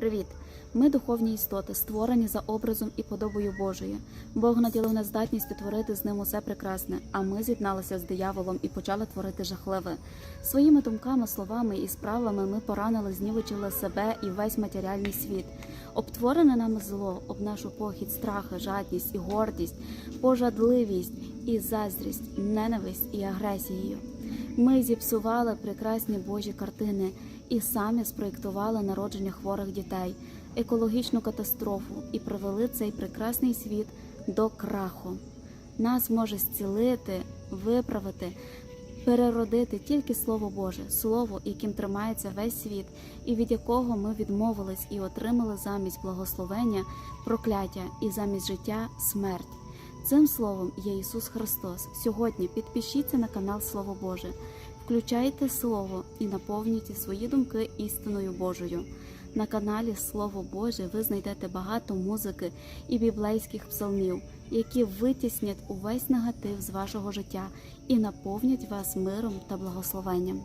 Привіт! Ми духовні істоти, створені за образом і подобою Божою. Бог наділив нас здатністю творити з ним усе прекрасне, а ми з'єдналися з дияволом і почали творити жахливе. Своїми думками, словами і справами ми поранили, знівечили себе і весь матеріальний світ. Обтворене нами зло, об нашу похідь, страхи, жадність і гордість, пожадливість і заздрість, ненависть і агресією. Ми зіпсували прекрасні Божі картини і самі спроєктували народження хворих дітей, екологічну катастрофу і привели цей прекрасний світ до краху. Нас може зцілити, виправити, переродити тільки Слово Боже, Слово, яким тримається весь світ, і від якого ми відмовились і отримали замість благословення прокляття і замість життя смерть. Цим словом є Ісус Христос. Сьогодні підпишіться на канал Слово Боже, включайте Слово і наповнюйте свої думки істиною Божою. На каналі Слово Боже ви знайдете багато музики і біблейських псалмів, які витіснять увесь негатив з вашого життя і наповнять вас миром та благословенням.